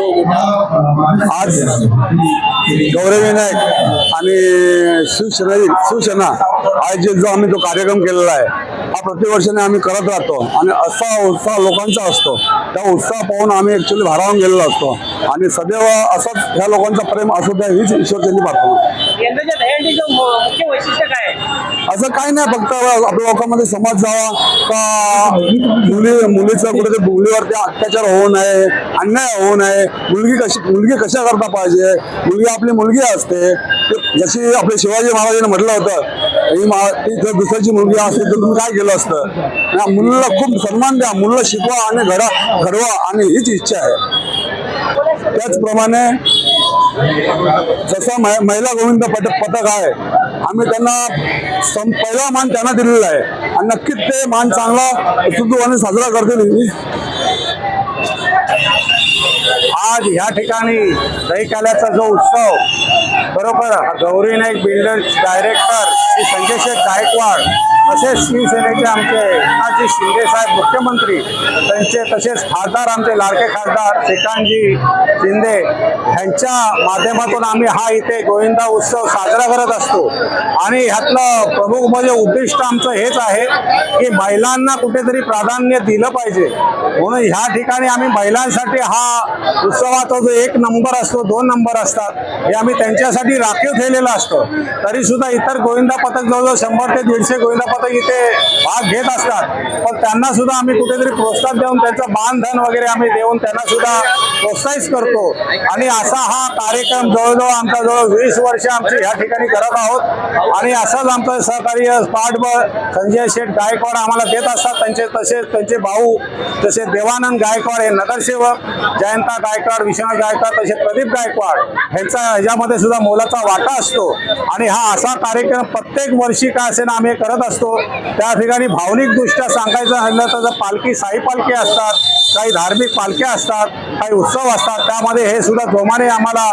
आज गौरवविनायक आणि शिवसेना शिवसेना आयोजित जो आम्ही तो कार्यक्रम केलेला आहे हा प्रतिवर्षाने आम्ही करत राहतो आणि असा उत्साह लोकांचा असतो. त्या उत्साह पाहून आम्ही ऍक्च्युली भारावून गेलेलो असतो. आणि सदैव असंच ह्या लोकांचा प्रेम असू द्या हीच ईश्वरचंदी प्रार्थना असं काही नाही फक्त आपल्या लोकांमध्ये समज जावा का मुली मुलीचं कुठेतरी मुलीवरती अत्याचार होऊ नये अन्याय होऊ नये मुलगी कशी मुलगी कशा करता पाहिजे मुलगी आपली मुलगी असते. जशी आपले शिवाजी महाराजांनी म्हटलं होतं ही मा ती जर दुसऱ्याची मुलगी असते तर तुम्ही काय केलं असतं? मुलीला खूप सन्मान द्या मुलीला शिकवा आणि घडा घडवा आणि हीच इच्छा आहे. त्याचप्रमाणे जसं मै- महिला गोविंद पट पथक आहे आम्ही त्यांना सम- पहिला मान त्यांना दिलेला आहे. आणि नक्कीच ते मान चांगला सुदूवाने साजरा करतील. आज ह्या ठिकाणी दहीकाल्याचा जो उत्सव बरोबर गौरी नाईक बिल्डर्स डायरेक्टर श्री संजय शेठ गायकवाड तसेच शिवसेनेचे आमचे एकनाथजी शिंदे साहेब मुख्यमंत्री त्यांचे तसेच खासदार आमचे लाडके खासदार श्रीकांतजी शिंदे यांच्या माध्यमातून आम्ही हा इथे गोविंदा उत्सव साजरा करत असतो. आणि ह्यातलं प्रमुख म्हणजे उद्दिष्ट आमचं हेच आहे की महिलांना कुठेतरी प्राधान्य दिलं पाहिजे. म्हणून ह्या ठिकाणी आम्ही महिलांसाठी हा उत्सवाचा जो एक नंबर असतो दोन नंबर असतात हे आम्ही त्यांच्यासाठी राखीव ठेवलेलं असतं. तरीसुद्धा इतर गोविंदा पथक जवळजवळ शंभर ते दीडशे गोविंदा पथक इथे भाग घेत असतात. पण त्यांना सुद्धा आम्ही कुठेतरी प्रोत्साहन देऊन त्यांचं मानधन वगैरे आम्ही देऊन त्यांना सुद्धा प्रोत्साहित करतो. आणि असा हा कार्यक्रम जवळजवळ आमचा जवळ वीस वर्ष आमची ह्या ठिकाणी करत आहोत. आणि असाच आमचं सहकार्य पाठबळ संजय शेठ गायकवाड आम्हाला देत असतात. त्यांचे तसेच त्यांचे भाऊ तसे देवानंद गायकवाड हे नगरसेवक जयंता गायकवाड विश्वनाथ गायकवाड तसे प्रदीप गायकवाड यांचा ह्याच्यामध्ये सुद्धा मोलाचा वाटा असतो. आणि हा असा कार्यक्रम प्रत्येक प्रत्येक वर्षी का असेल आम्ही करत असतो. त्या ठिकाणी भावनिकदृष्ट्या सांगायचं झालं तर पालखी साई पालखी असतात काही धार्मिक पालख्या असतात काही उत्सव असतात त्यामध्ये हे सुद्धा जोमाने आम्हाला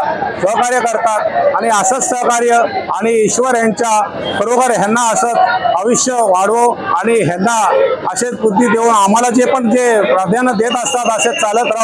सहकार्य करतात. आणि असंच सहकार्य आणि ईश्वर यांच्या बरोबर ह्यांना असंच आयुष्य वाढवो आणि ह्यांना असेच बुद्धी देऊन आम्हाला जे पण जे प्राधान्य देत असतात असेच चालत राहू.